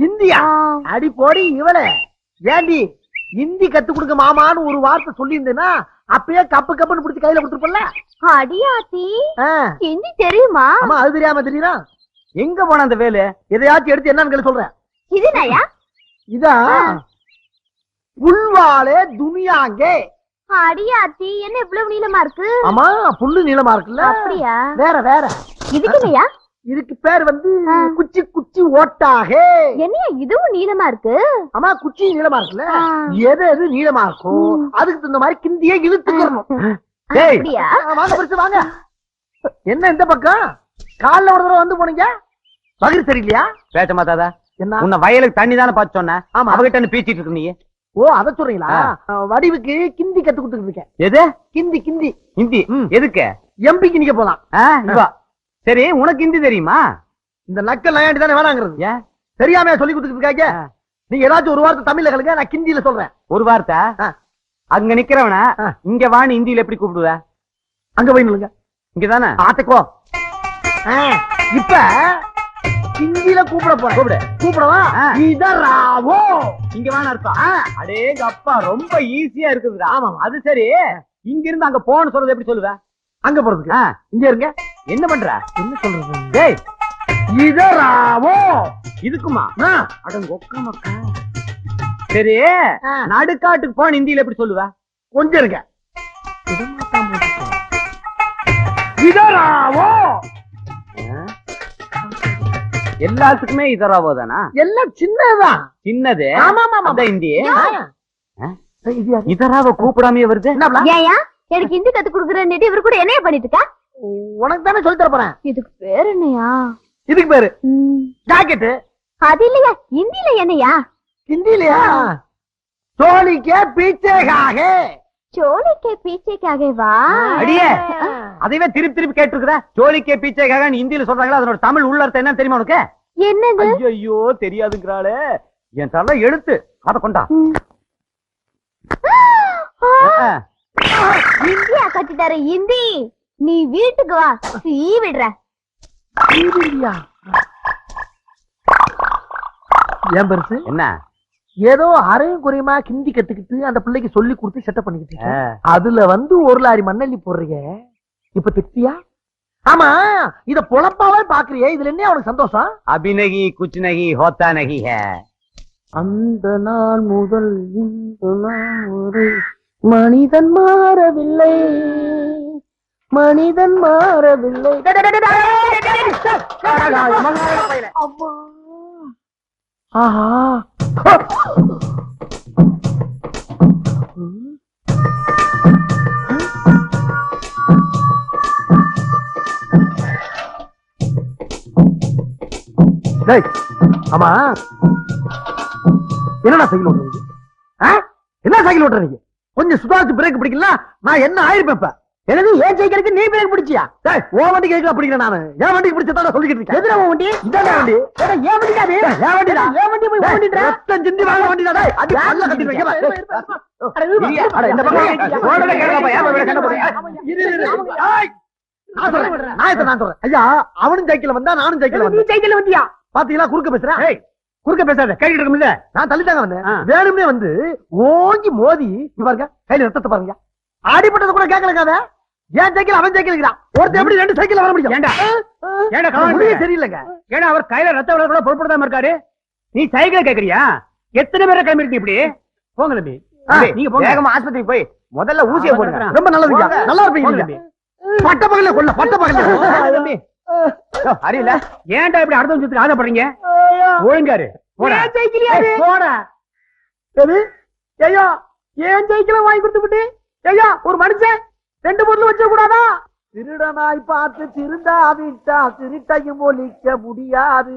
India. அடி போடி இவளே. ஏண்டி இந்தி கத்து கொடுக்க மாமான்னு ஒரு வார்த்தை சொல்லியிருந்தேன்னா அப்பயே கப்பு கப்புன்னு பிடிச்சி கையில கொடுத்துருப்பல அடியாத்தி ஹிந்தி தெரியுமா? ஆமா அது தெரியாம தெரியுதா? எங்க போன அந்த வேலு? எதையாச்சும் எடுத்து என்னன்னு சொல்றேன். இது நயா இதா? புல்வாலே துனியாங்கே அடியாத்தி என்ன இவ்வளவு நீளமா இருக்கு? ஆமா புல்லு நீளமா இருக்குல்ல. அப்படியா? வேற வேற. இதுக்கு நயா இதுக்கு பேர் வந்து. குச்சி குச்சி ஓட்டாகே. என்னையா இதுவும் நீளமா இருக்கு? ஆமா குச்சி நீளமா இருக்குல்ல. எது எது நீளமா இருக்கும். அதுக்கு தகுந்த மாதிரி கிந்தியே இழுத்துக்கணும். வாங்க பிடிச்சு வாங்க. என்ன இந்த பக்கம்? காலைல ஒரு தடவை வந்து போனீங்க? பகிர் சரியில்லையா? பேச மாட்டாதா என்ன? உன்னை வயலுக்கு தண்ணி தானே பார்த்து சொன்னேன் ஆமா. அவகிட்ட என்ன பேசிட்டு இருக்கு நீ. ஓ அத சொல்றீங்களா? வடிவுக்கு கிந்தி கத்து கொடுத்துட்டு இருக்கேன். எது? கிந்தி கிந்தி ஹிந்தி. எதுக்கு? எம்பிக்கு நீங்க போலாம். சரி உனக்கு ஹிந்தி தெரியுமா? இந்த நக்கல் நயாண்டி தானே வேணாங்கிறது. ஏன்? தெரியாம சொல்லி ஆ. நீங்க ஏதாச்சும் ஒரு வார்த்தை தமிழ்ல கலங்க நான் கிந்தியில சொல்றேன். ஒரு வார்த்தை. அங்க நிக்கிறவன. இங்க வான்னு ஹிந்தியில எப்படி கூப்பிடுவ? அங்க போய் நில்லுங்க. இங்கதானே? ஆத்துக்கோ. இப்ப ஹிந்தியில கூப்பிட போறேன். கூப்பிடு. கூப்பிடவா. இதராவோ இங்க வான்னு அர்த்தம். அடேங்க அப்பா ரொம்ப ஈஸியா இருக்குதுடா. ஆமா அது சரி. இங்க இருந்து அங்க போன்னு சொல்றது எப்படி சொல்லுவ? அங்க போறதுக்கு. இங்க இருங்க. என்ன பண்ற? என்ன சொல்றது? டேய் இதராவோ இதுக்குமா? ஆ, அடங்க ஒக்க மக்கா. சரி. நடுக்காட்டுக்கு போன ஹிந்தியில எப்படி சொல்லுவ? கொஞ்சம் இருங்க. இதராவோ எல்லாத்துக்குமே இதராவோ தானா? எல்லாம் சின்னதுதான். சின்னது? ஆமா ஆமா அதான் யாரு? இதராவ கூப்பிடாமயே வருது. எனக்கு ஹிந்தி கத்து கொடுக்குறேன்னு இவர் கூட என்னைய பண்ணிட்டு இருக்கா? உனக்கு தானே சொல்லி தர போறேன். இதுக்கு பேர் என்னையா? இதுக்கு பேரு? ம், ஜாக்கெட்டு. அது இல்லையா? ஹிந்தில என்னையா? ஹிந்திலயா சோழிக்கே பீச்சேகாக சோழிக்கே பீச்சைக்காக வா அடியே அதைவே திருப்பி திருப்பி கேட்டிருக்கிற ஜோலிக்கே பீச்சைக்காக நீ ஹிந்தியில சொல்றாங்களா அதனோட தமிழ் உள்ள அர்த்தம் என்ன தெரியுமா உனக்கு? என்னது? ஐயோ தெரியாதுங்கிறாளே. என் தலை எழுத்து. அத கொண்டா. இந்தியா கட்டிட்டாரு இந்தி. நீ வீட்டுக்கு வா. சீ விடுற. ஏன் பெருசு? என்ன? ஏதோ அரையும் குறையுமா ஹிந்தி கத்துக்கிட்டு அந்த பிள்ளைக்கு சொல்லி கொடுத்து செட்டப் பண்ணிக்கிட்டு. அதுல வந்து ஒரு லாரி மண்ணள்ளி போடுறீங்க. இப்ப திட்டியா? ஆமா இத பொழப்பாவே பாக்குறியே. இதுல என்ன அவனுக்கு சந்தோஷம்? அபி நகி குச் நகி ஹோத்தா நகி ஹே. அந்த நாள் முதல் இந்த நாள் மனிதன் மாறவில்லை. மனிதன் மாறவில்லை. ஆஹா டேய், ஆமா என்னடா சைக்கிள் ஓட்டுறீங்க? என்ன சைக்கிள் ஓட்டுறீங்க கொஞ்சம் சுதாரிச்சு பிரேக் பிடிக்கல நான் என்ன ஆயிருப்பேன் எனக்கு ஏன் சைக்கிளுக்கு நீ பிரேக் பிடிச்சியா? ஓ வண்டி கேட்கல பிடிக்கிறேன் நானு. என் வண்டிக்கு பிடிச்சதா சொல்லிக்கிட்டு இருக்கேன். எதுல வண்டி? இதான வண்டி. ஏன் வண்டி அது? ஏன் வண்டி ஏன் வண்டி போய் ஓட்டிட்டு ரத்தம் சிந்தி வாங்க வண்டி டேய் அது பல்ல கட்டிட்டு வைக்க அட இந்த பக்கம் ஓடல கேட்கப்பா ஏன் போய் சண்டை போடுறீங்க இரு இரு நான் சொல்றேன். நான் நான் சொல்றேன். ஐயா அவனும் சைக்கிள் வந்தா நானும் சைக்கிள் வந்தேன். நீ சைக்கிள் வந்தியா? பாத்தீங்களா குறுக்க பேசுறேன் குறுக்க பேசாத கேட்டுட்டு இருக்கும்ல நான் தள்ளிட்டாங்க வந்தேன் ஆ. வேணும்னே வந்து ஓங்கி மோதி பாருங்க கையில ரத்தத்தை பாருங்க. அடிபட்டது கூட கேட்கலங்க ஏன் சைக்கிள் அவன் சைக்கிள் ஒருத்தன் எப்படி ரெண்டு சைக்கிள் வர முடியும்? ஏண்டா? ஏண்டா முடியே சரியில்லைங்க. ஏன்னா அவர் கையில ரத்த விட கூட பொருட்படுத்தாம இருக்காரு? நீ சைக்கிள் கேக்குறியா? எத்தனை பேரை கிளம்பி இருக்கு இப்படி? போங்க தம்பி. நீங்க போங்க. வேகமா ஆஸ்பத்திரிக்கு போய் முதல்ல ஊசியை போடுங்க. ரொம்ப போங்க. நல்லா இருப்பீங்க. பட்ட பகல கொல்ல பட்ட பகல தம்பி. அறியல ஏன்டா இப்படி அடுத்த விஷயத்துக்கு ஆசைப்படுறீங்க? ஒழுங்காரு. போடா. போடா. எது? ஐயா ஏன் சைக்கிளை வாங்கி கொடுத்து விட்டு? ஐயா ஒரு மனுஷன். ரெண்டு பொருள் வச்ச கூடாதா திருடனாய் பார்த்து திருந்தா விட்டா திருட்டையும் ஒழிக்க முடியாது.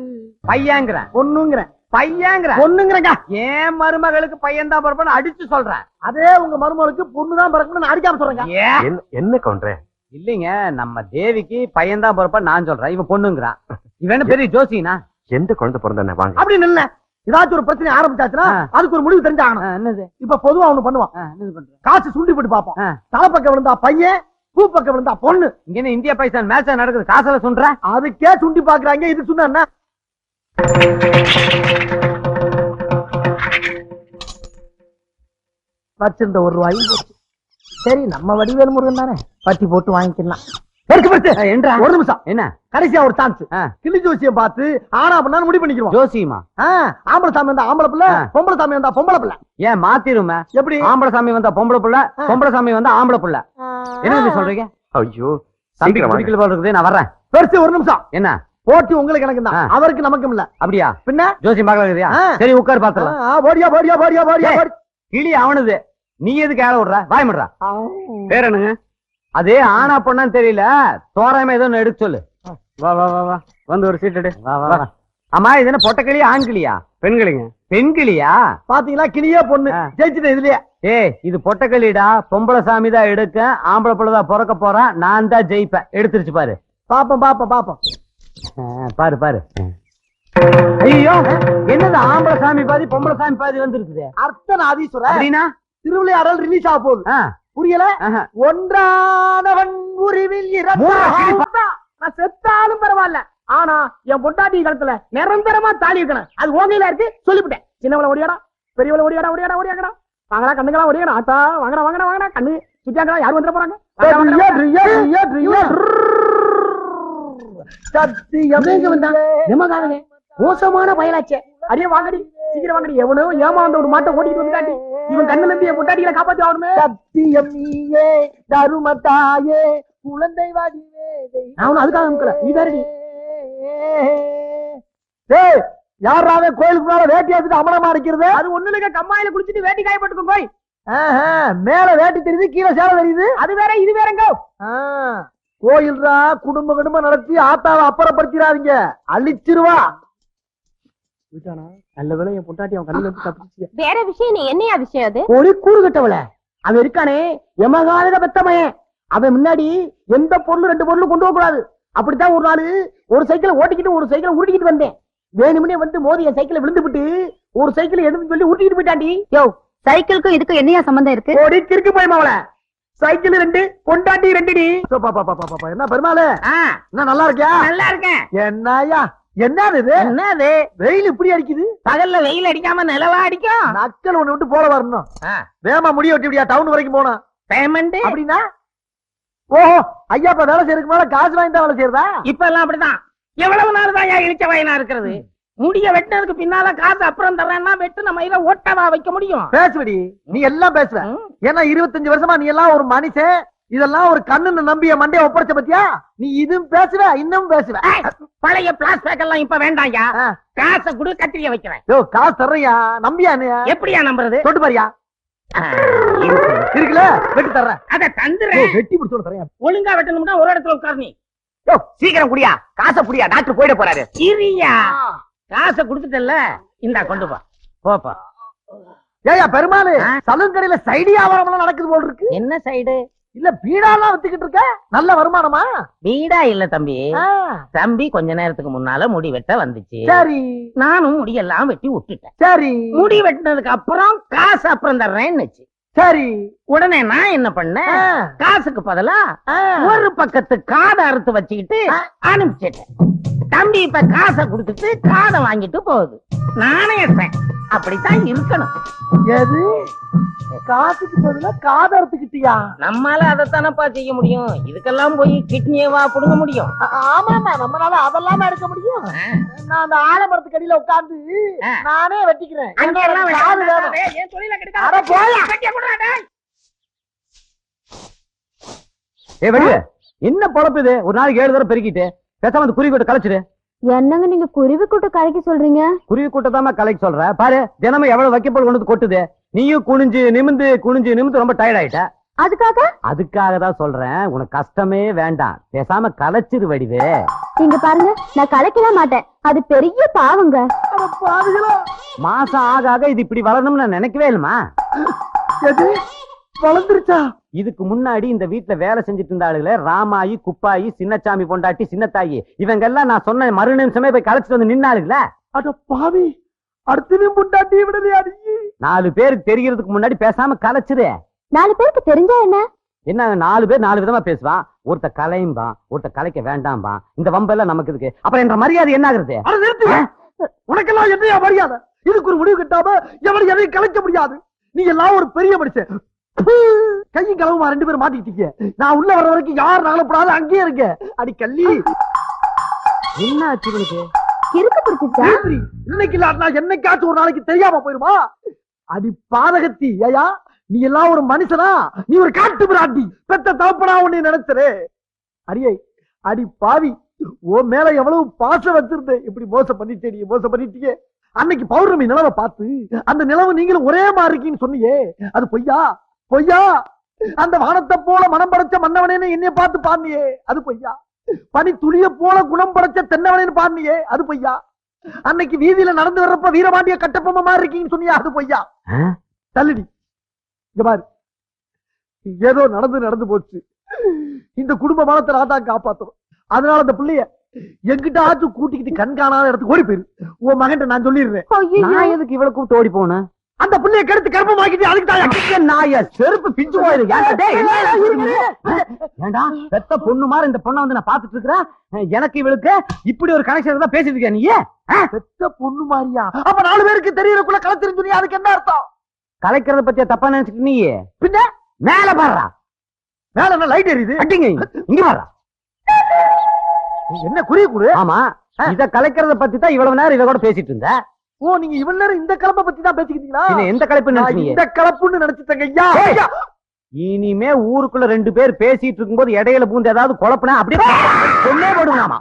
பையங்கிறேன் ஒண்ணுங்கிறேன் பையங்கிறேன் ஒண்ணுங்கிறேங்க ஏன் மருமகளுக்கு பையன் தான் பிறப்பான்னு அடிச்சு சொல்றேன். அதே உங்க மருமகளுக்கு பொண்ணுதான் பிறக்கணும்னு நான் அடிக்காம சொல்றேங்க ஏன் என்ன கவுண்டரே? இல்லைங்க நம்ம தேவிக்கு பையன் தான் பிறப்பா நான் சொல்றேன். இவன் பொண்ணுங்கிறான். இவன் என்ன பெரிய ஜோசினா எந்த குழந்தை பிறந்தானே? வாங்க. அப்படின்னு இல்ல ஏதாச்சும் ஒரு பிரச்சனை ஆரம்பிச்சாச்சுன்னா அதுக்கு ஒரு முடிவு தெரிஞ்சாகணும். என்னது? இப்ப பொதுவா ஒண்ணு பண்ணுவான். காசு சுண்டி போட்டு பாப்போம் தலைப்பக்கம் விழுந்தா பையன் பூ பக்கம் விழுந்தா பொண்ணு. இங்க என்ன இந்தியா பாகிஸ்தான் மேட்ச் நடக்குது. காசுல சொல்ற அதுக்கே சுண்டி பாக்குறாங்க இது சொன்ன வச்சிருந்த ஒரு ரூபாயும் சரி நம்ம வடிவேல் முருகன் தானே. பட்டி போட்டு வாங்கிக்கலாம். ஒரு நிமிஷம். என்ன? கடைசியா ஒரு சான்ஸ். கிளி ஜோசியம் பார்த்து ஆனா பண்ணா முடிவு பண்ணிக்கிறோம் ஜோசியமா? ஆம்பளை சாமி வந்தா ஆம்பளை பிள்ளை. பொம்பளை சாமி வந்தா பொம்பளை பிள்ளை. ஏன் மாத்திருமே? எப்படி? ஆம்பளை சாமி வந்தா பொம்பளை புள்ள. பொம்பளை சாமி வந்தா ஆம்பளை புள்ள. என்ன சொல்றீங்க? ஐயோ தம்பி இருக்குது நான் வர்றேன். பெருசு ஒரு நிமிஷம். என்ன? போட்டி உங்களுக்கு எனக்கு தான். அவருக்கு நமக்கும் இல்ல. அப்படியா? பின்ன? ஜோசியம் ஆ. சரி உட்கார் பாத்துலாம் போடியா போடியா ஏய். போடி. கிளி அவனுது. நீ எதுக்கு ஏழ விடுற வாய் முடுறா. பேர் என்னங்க? அது ஆனா பொண்ணான்னு தெரியல. தோராயமா ஏதோ ஒண்ணு எடுக்க சொல்லு. வா வா வா வா. வந்து ஒரு சீட் எடு. வா வா அம்மா இது என்ன பொட்டை கிளியா ஆண் கிளியா பெண் கிளிங்க பெண் கிளியா பாத்தீங்களா கிளியே பொண்ணு. ஜெயிச்சுட்டேன் இதுலயே. ஏய் இது பொட்டை கிளிடா பொம்பளை சாமி தான் எடுக்க. ஆம்பளை புள்ள தான் பிறக்க போறான் நான் தான் ஜெயிப்பேன். எடுத்துருச்சு பாரு. பாப்போம் பாப்போம் பாப்போம். பாரு பாரு. ஐயோ என்னது ஆம்பளை சாமி பாதி பொம்பளை சாமி பாதி வந்திருக்குது? அர்த்தன் ஆதீஸ்வர அப்படின்னா திருவிளையாடல் ரிலீஸ் ஆக போகுது. புரியல. ஒன்றானவன் உருவில். நான் செத்தாலும் பரவாயில்ல. ஆனா என் பொண்டாட்டி காலத்துல நிரந்தரமா தாலி இருக்கணும். அது ஓகையில இருக்கு சொல்லிவிட்டேன். சின்னவள ஓடியாடா பெரியவள ஓடியாடா ஓடியாடா ஓடியாடா. வாங்கடா கண்ணுங்களா ஓடியாடா. ஆத்தா வாங்கடா வாங்கடா வாங்கடா. கண்ணு சுத்தியாங்கடா யார் வந்துட போறாங்க. சத்தியம் மோசமான பயலாச்சே. அடியே வாங்கடி. சீக்கிரம் வாங்கடி. எவனோ ஏமாந்த ஒரு மாட்டை ஓட்டிட்டு வந்துட்டாண்டி இவன் கண்ணு நம்பி என் பொட்டாட்டிகளை காப்பாத்தி ஆகணுமே? சத்தியம் நீயே தருமத்தாயே குழந்தை வாடிவே நான் அதுக்காக அனுக்கல நீ வேறடி. டேய் யாராவே கோயிலுக்கு மேல வேட்டி எடுத்துட்டு அமலமா இருக்கிறது? அது ஒண்ணு இல்லைங்க. கம்மாயில குளிச்சிட்டு வேட்டி காய போட்டுக்கோ கோய் மேல வேட்டி தெரியுது கீழே சேலை தெரியுது. அது வேற இது வேறங்க கோயில்ரா குடும்ப குடும்பம் நடத்தி ஆத்தாவை அப்புறப்படுத்திடாதீங்க அழிச்சிருவா. நல்ல வேலை என் பொட்டாட்டி அவன் கண்ணுல தப்பிச்சு வேற விஷயம் நீ என்னையா விஷயம் அது? ஒரு கூறு கட்டவள. அவன் இருக்கானே எமகாலித பெத்தமையன் அவன் முன்னாடி எந்த பொருளும் ரெண்டு பொருளும் கொண்டு போக கூடாது அப்படித்தான் ஒரு நாள் ஒரு சைக்கிளை ஓட்டிக்கிட்டு ஒரு சைக்கிளை உருட்டிக்கிட்டு வந்தேன். வேணும்னே வந்து மோதி என் சைக்கிளை விழுந்து விட்டு ஒரு சைக்கிள் எதுன்னு சொல்லி உருட்டிக்கிட்டு போயிட்டாண்டி யோ சைக்கிளுக்கும் இதுக்கும் என்னையா சம்பந்தம் இருக்கு? ஓடி திருக்கு போய் மாவள சைக்கிள் ரெண்டு கொண்டாட்டி ரெண்டுடி. என்ன பெருமாளு? என்ன நல்லா இருக்கியா? நல்லா இருக்கேன். என்னயா என்னது? என்னது? வெயில் இப்படி அடிக்குது? பகல்ல வெயில் அடிக்காம நிலவா அடிக்கும்? நக்கல் ஒண்ணு விட்டு போல வரணும் வேமா முடி வெட்டி விடியா டவுன் வரைக்கும் போனா. பேமெண்ட் அப்படின்னா? ஓஹோ ஐயா இப்ப வேலை செய்யறதுக்கு மேல காசு வாங்கி தான் வேலை செய்யறதா? இப்ப எல்லாம் அப்படிதான். எவ்வளவு நாள் தான் இழிச்ச வயலா இருக்கிறது? முடிய வெட்டினதுக்கு பின்னால காசு அப்புறம் தர்றேன்னா வெட்டு நம்ம இதை ஓட்டவா வைக்க முடியும்? பேசுவடி. நீ எல்லாம் பேசுவ. ஏன்னா இருபத்தஞ்சு வருஷமா நீ எல்லாம் ஒரு மனுஷன். இதெல்லாம் ஒரு கண்ணுன்னு நம்பிய மண்டைய ஒப்படைச்ச பத்தியா? நீ இதுவும் பேசுவ இன்னும் பேசுவ. பழைய பிளாஸ்டிக் எல்லாம் இப்ப வேண்டாம்யா. காசை குடு கத்திரிய வைக்கிறேன். யோ காசு தர்றையா நம்பியா எப்படியா நம்புறது? தொட்டு பாரியா. இருக்குல்ல? வெட்டி தர்றேன். அத தந்துறேன் வெட்டி பிடிச்சோட தரேன் ஒழுங்கா வெட்டணும்னா ஒரு இடத்துல உட்கார் நீ. யோ, சீக்கிரம் குடியா. காசை புடியா. டாக்டர் போயிட போறாரு. இரியா. காசை கொடுத்துட்டல்ல இந்தா கொண்டு போ. போப்பா. ஏயா பெருமாளு. சலூன் கடையில சைடு வியாபாரம் எல்லாம் நடக்குது போல் இருக்கு. என்ன சைடு? இல்ல பீடாலாம் வித்துக்கிட்டு இருக்க? நல்ல வருமானமா? வீடா இல்ல தம்பி. ஆ, தம்பி கொஞ்ச நேரத்துக்கு முன்னால முடி வெட்ட வந்துச்சு. சரி. நானும் முடியெல்லாம் வெட்டி விட்டுட்டேன் சரி. முடி வெட்டினதுக்கு அப்புறம் காசு அப்புறம் தர்றேன்னுச்சு. சரி. உடனே நான் என்ன பண்ணேன்? ஆ. காசுக்கு பதிலா ஆ. ஒரு பக்கத்து காதை அறுத்து வச்சுக்கிட்டு ஆ. அனுப்பிச்சிட்டேன். தம்பி இப்ப காசை கொடுத்துட்டு காதை வாங்கிட்டு போகுது. நானே இருப்பேன் அப்படித்தான் இருக்கணும். எது? காசுக்கு பதிலா காதறத்துக்கிட்டியா நம்மால அதைத்தானப்பா செய்ய முடியும். இதுக்கெல்லாம் போய் கிட்னியவா புடுங்க முடியும். ஆமாமா நம்மளால அதெல்லாம் எடுக்க முடியும். நான் அந்த ஆலமரத்துக்கு அடியில உட்கார்ந்து. நானே வெட்டிக்கிறேன். காது. ஏ என்ன பொழப்பு இது? ஒரு நாளைக்கு ஏழு தடவை பெருக்கிட்டு பேசாம அந்த குருவி கூட்ட கலைச்சிடு. என்னங்க நீங்க குருவி கூட்ட கரைக்க சொல்றீங்க? குருவி கூட்டத்தாம கலைக்க சொல்ற. பாரு தினமும் எவ்வளவு வைக்கப்போல் கொண்டு வந்து கொட்டுது. நீயும் குனிஞ்சு நிமிந்து குனிஞ்சு நிமிந்து ரொம்ப டயர்ட் ஆயிட்ட. அதுக்காக? அதுக்காக தான் சொல்றேன். உனக்கு கஷ்டமே வேண்டாம். பேசாம கலைச்சிரு வடிவு. நீங்க பாருங்க நான் கலைக்கவே மாட்டேன். அது பெரிய பாவங்க. மாசம் ஆக ஆக இது இப்படி வளரணும்னு நான் நினைக்கவே இல்லமா எது? வளர்ந்துருச்சா? இதுக்கு முன்னாடி இந்த வீட்டுல வேலை செஞ்சுட்டு இருந்த ஆளுகளே ராமாயி குப்பாயி சின்னச்சாமி பொண்டாட்டி சின்னத்தாயி. இவங்க எல்லாம் நான் சொன்ன மறு நிமிஷமே போய் கலைச்சிட்டு வந்து நின்னாளுங்களே அட பாவி. அடுத்தது முண்டாட்டி விடலையா நீ? நாலு பேருக்கு தெரியறதுக்கு முன்னாடி பேசாம கலைச்சிரு. நாலு பேருக்கு தெரிஞ்சா என்ன? என்ன நாலு பேர் நாலு விதமா பேசுவான் ஒருத்த கலையும்பா ஒருத்த கலைக்க வேண்டாம்பா. இந்த வம்பெல்லாம் நமக்கு இருக்கு அப்புறம் என்ற மரியாதை என்ன ஆகுறது? உனக்கெல்லாம் என்னையா மரியாதை? இதுக்கு ஒரு முடிவு கட்டாம எவனை எதையும் கலைக்க முடியாது. நீ எல்லாம் ஒரு பெரிய மனுஷன். கையும் களவுமா ரெண்டு பேரும் மாட்டிக்கிட்டீங்க நான் உள்ள வர வரைக்கும் யார் நகலப்படாத அங்கேயே இருக்க. அடி கள்ளி. என்ன ஆச்சு இருக்கு பிடிச்சிச்சா ஏன்றி, இன்னைக்கு இல்லாட்டினா என்னைக்காச்சும் ஒரு நாளைக்கு தெரியாம போயிருமா? அடி பாதகத்தி ஐயா நீ எல்லாம் ஒரு மனுஷனா? நீ ஒரு காட்டு பிராட்டி. பெத்த தகப்பனா உன்னை நினைச்சரே. அடியே அடி பாவி. ஓ மேல எவ்வளவு பாசம் வச்சிருந்தேன் இப்படி மோசம் பண்ணிட்டே நீ மோசம் பண்ணிட்டியே. அன்னைக்கு பௌர்ணமி நிலவை பார்த்து அந்த நிலவு நீங்களும் ஒரே மாதிரி இருக்கீங்கன்னு சொன்னியே. அது பொய்யா? பொய்யா? அந்த வானத்தை போல மனம் படைச்ச மன்னவனேன்னு என்னைய பார்த்து பாண்டியே அது பொய்யா? பனி துளிய போல குணம் படைச்ச தென்னவனேன்னு பாண்டியே அது பொய்யா? அன்னைக்கு வீதியில நடந்து வர்றப்ப வீரபாண்டிய கட்டப்பொம்மை மாதிரி இருக்கீங்கன்னு சொன்னியா அது பொய்யா? தள்ளுடி. இங்க பாரு. ஏதோ நடந்து நடந்து போச்சு. இந்த குடும்ப மனத்தை தான் காப்பாத்தணும். அதனால அந்த பிள்ளைய எங்கிட்ட ஆச்சு கூட்டிக்கிட்டு கண் காணாத இடத்துக்கு ஓடி போயிரு. உன் மகன்ட்ட நான் சொல்லிடுறேன். நான் எதுக்கு இவ்வளவு கூப்பிட்டு ஓடி போனேன் அந்த பிள்ளைய கெடுத்து கர்ப்பமாக்கிட்டு அதுக்கு தான் நாய செருப்பு பிஞ்சு போயிரு. ஏன்டா டேய், என்னடா இது? ஏன்டா பெத்த பொண்ணு மாதிரி இந்த பொண்ணை வந்து நான் பாத்துட்டு இருக்கிறேன்? எனக்கு இவளுக்கு இப்படி ஒரு கனெக்ஷன் தான் பேசிட்டு இருக்கியா நீ? பெத்த பொண்ணு மாதிரியா? அப்ப நாலு பேருக்கு தெரியறதுக்குள்ள கலத்திருந்து சொன்னீங்க அதுக்கு என்ன அர்த்தம்? கலைக்கிறத பத்தியா தப்பா நினைச்சிட்டு நீ? பின்ன? மேல பாடுறா மேல என்ன லைட் எரியுது? அடிங்க இங்க. பாடுறா என்ன குறிய கொடு. ஆமா இத கலைக்கிறத பத்தி தான் இவ்வளவு நேரம் இவ கூட பேசிட்டு இருந்த. ஓ நீங்க இவ்வளவு நேரம் இந்த கலப்பை பத்தி தான் பேசிக்கிட்டீங்களா எந்த கலைப்பு நான் நினைச்சீங்க இந்த கலப்புன்னு நினைச்சிட்டேங்க ஐயா. இனிமே ஊருக்குள்ள ரெண்டு பேர் பேசிட்டு இருக்கும்போது இடையில பூந்து ஏதாவது குழப்பினா அப்படியே கொன்னே போடுவாமா